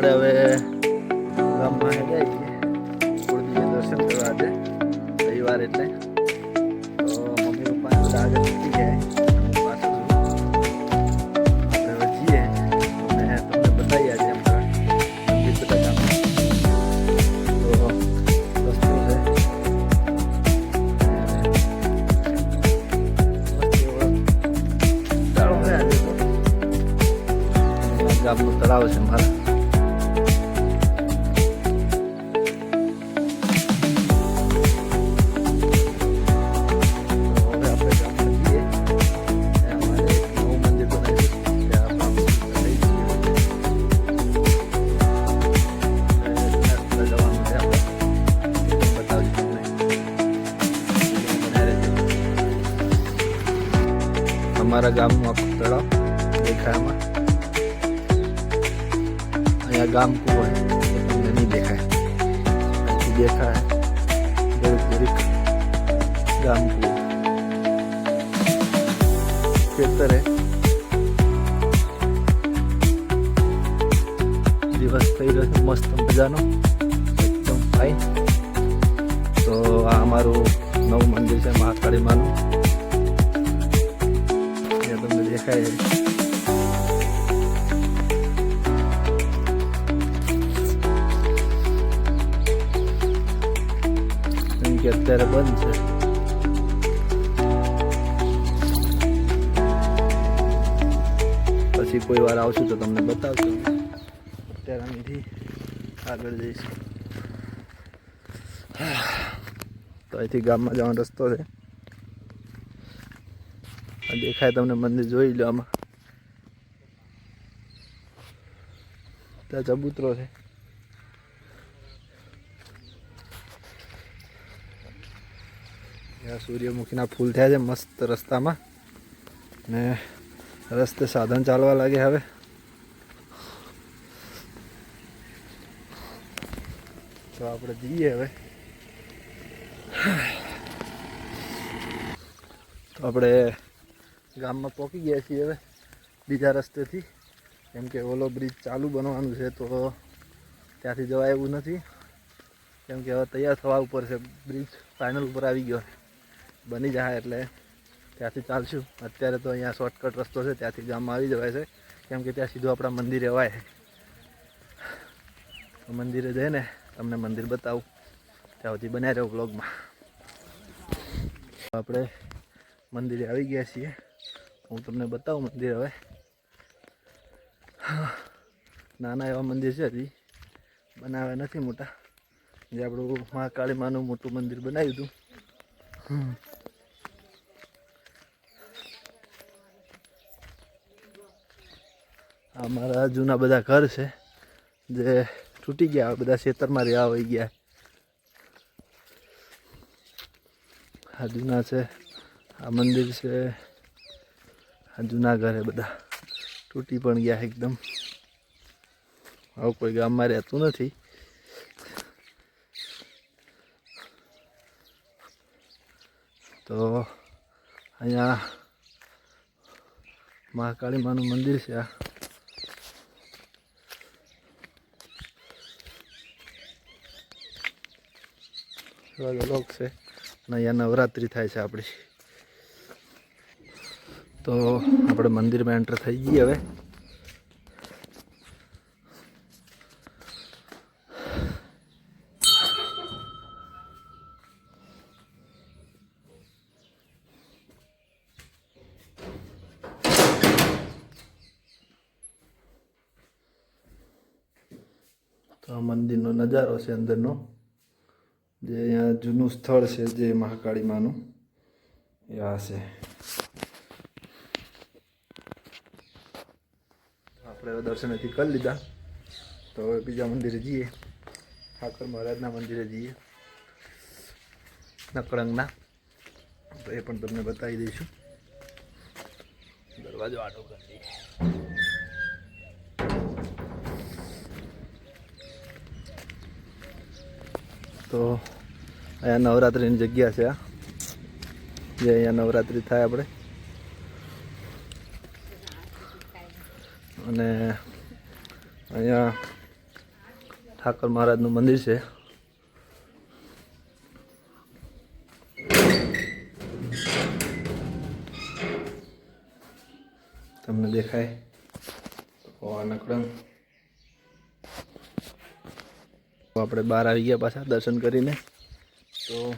આપણે હવે ગામમાં હેડ્યા છીએ. કુળદેવી દર્શન કરવા આજે, રવિવાર એટલે. તો મમ્મી પપ્પા બધા આગળ નીકળી ગયા તળાવ છે મારા. અમારા ગામનું આખું તળાવ દેખાયામાં? અહીંયા ગામ કુવો તમને નહીં દેખાય. દેખાય દરેક દરેક ગામ કુવો. ખેતરે દિવસ થઈ રહ્યો છે, મસ્ત મજાનો. એકદમ ફાઇન તો આ અમારું નવું મંદિર છે, મહાકાળી માનું. દેખાય અત્યારે બંધ છે. પછી કોઈ વાર આવશું તો તમને બતાવશું. અત્યારે અહીંથી આગળ જઈશું. તો અહીંથી ગામમાં જવાનો રસ્તો છે. દેખાય તમને મંદિર જોઈ લો આમાં. ત્યાં ચબૂતરો છે. સૂર્યમુખીના ફૂલ થયા છે મસ્ત રસ્તામાં. ને રસ્તે સાધન ચાલવા લાગે હવે. તો આપણે જઈએ હવે. તો આપણે ગામમાં પહોંચી ગયા છીએ હવે બીજા રસ્તેથી. કેમ કે ઓલો બ્રિજ ચાલુ બનવાનું છે તો ત્યાંથી જવાય એવું નથી. કેમ કે હવે તૈયાર થવા ઉપર છે બ્રિજ ફાઇનલ ઉપર આવી ગયો બની જાય એટલે ત્યાંથી ચાલશું. અત્યારે તો અહીંયા શોર્ટકટ રસ્તો છે, ત્યાંથી ગામમાં આવી જવાય છે. કેમ કે ત્યાં સીધું આપણા મંદિરે અવાય મંદિરે જઈને તમને મંદિર બતાવું. ત્યાં સુધી બન્યા રહ્યો બ્લોગમાં આપણે મંદિરે આવી ગયા છીએ. હું તમને બતાવું મંદિર હવે. નાના એવા મંદિર છે હજી. બનાવ્યા નથી મોટા. જે આપણું મહાકાળી માનું મોટું મંદિર બનાવ્યું હતું. આ મારા જૂના બધા ઘર છે. જે તૂટી ગયા બધા ખેતરમાં રહ્યા હોઈ ગયા. આ જૂના છે. આ મંદિર છે. જૂના ઘરે બધા તૂટી પણ ગયા એકદમ. આવું કોઈ ગામમાં રહેતું નથી. તો અહીંયા મહાકાળી માનું મંદિર છે આ. અલગ છે. અને અહીંયા નવરાત્રિ થાય છે આપણી. તો આપણે મંદિરમાં એન્ટર થઈ ગઈ હવે. આ મંદિરનો નજારો છે અંદરનો. જે અહીંયા જૂનું સ્થળ છે જે મહાકાળી માનું. એ આ છે. આપણે હવે દર્શન કરી લીધા. તો હવે બીજા મંદિરે જઈએ. ઠાકર મહારાજના મંદિરે જઈએ. નકળંગના તો એ પણ તમને બતાવી દઈશું. દરવાજો આટો કરી દઈએ. તો અહીંયા નવરાત્રિની જગ્યા છે, આ. જે અહીંયા નવરાત્રિ થાય આપણે. અને અહીંયા ઠાકર મહારાજનું મંદિર છે. તમને દેખાય? નકડંગ આપણે બહાર આવી ગયા પાછા દર્શન કરીને. તો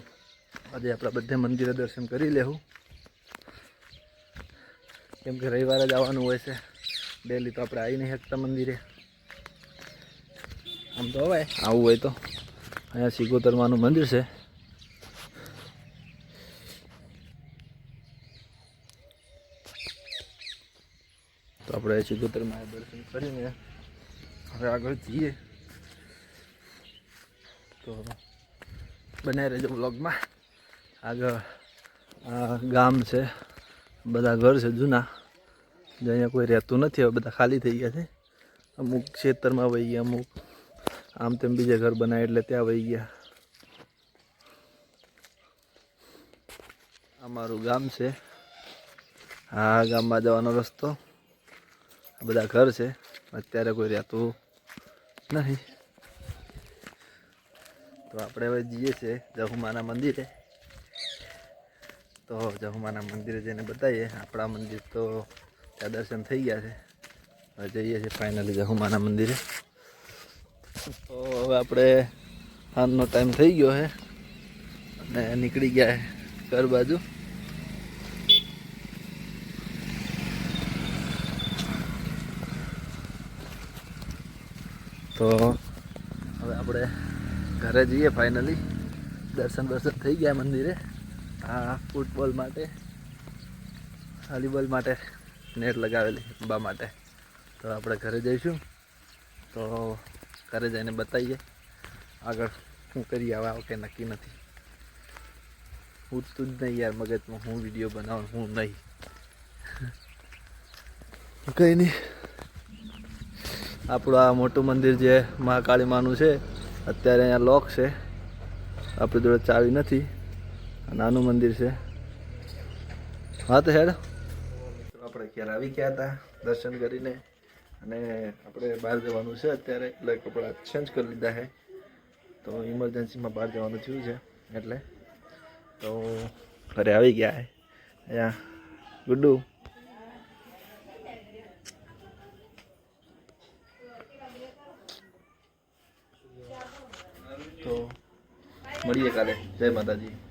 આજે આપણા બધે મંદિરે દર્શન કરી લેવું. કેમ કે રવિવારે જ આવવાનું હોય છે. ડેલી તો આપણે આવી નહીં શકતા મંદિરે. આમ તો હવે આવું હોય તો. અહીંયા સિગોતરમાનું મંદિર છે. તો આપણે સિગોતરમાં દર્શન કરીને હવે આગળ જઈએ. તો બને રહેજો બ્લોગમાં આગળ આ ગામ છે, બધા ઘર છે, જૂના. જે અહીંયા કોઈ રહેતું નથી, હવે બધા ખાલી થઈ ગયા છે. અમુક ક્ષેત્રમાં વહી ગયા, અમુક આમ તેમ બીજે ઘર બનાવે એટલે ત્યાં વહી ગયા. અમારું ગામ છે. આ ગામમાં જવાનો રસ્તો. બધા ઘર છે. અત્યારે કોઈ રહેતું નથી. તો આપણે હવે જઈએ છીએ જહુમાના મંદિરે. તો જહુમાના મંદિરે જઈને બતાવીએ. આપણા મંદિર તો ત્યાં દર્શન થઈ ગયા છે. હવે જઈએ છીએ ફાઇનલી જહુમાના મંદિરે. તો હવે આપણે સાંજનો ટાઈમ થઈ ગયો છે અને નીકળી ગયા છે ઘર બાજુ. તો હવે આપણે ઘરે જઈએ ફાઇનલી દર્શન દર્શન થઈ ગયા મંદિરે. આ ફૂટબોલ માટે વોલીબોલ માટે. નેટ લગાવેલી બા માટે. તો આપણે ઘરે જઈશું. તો ઘરે જઈને બતાવીએ આગળ શું કરીએ આવે કંઈ નક્કી નથી. ઉઠતું જ નહીં યાર મગજમાં હું વીડિયો બનાવું, હું નહીં. કંઈ નહીં. આપણું આ મોટું મંદિર જે મહાકાળી માનું છે, અત્યારે અહીંયા લોક છે. આપણી જોડે ચાવી નથી નાનું મંદિર છે. હા તો હેડ. આપણે ક્યારે આવી ગયા હતા દર્શન કરીને. અને આપણે બહાર જવાનું છે અત્યારે. એટલે કપડાં ચેન્જ કરી લીધા છે. તો ઇમરજન્સીમાં બહાર જવાનું થયું છે. એટલે તો ઘરે આવી ગયા છે. અહીંયા ગુડ્ડુ. તો મળીએ કાલે. જય માતાજી.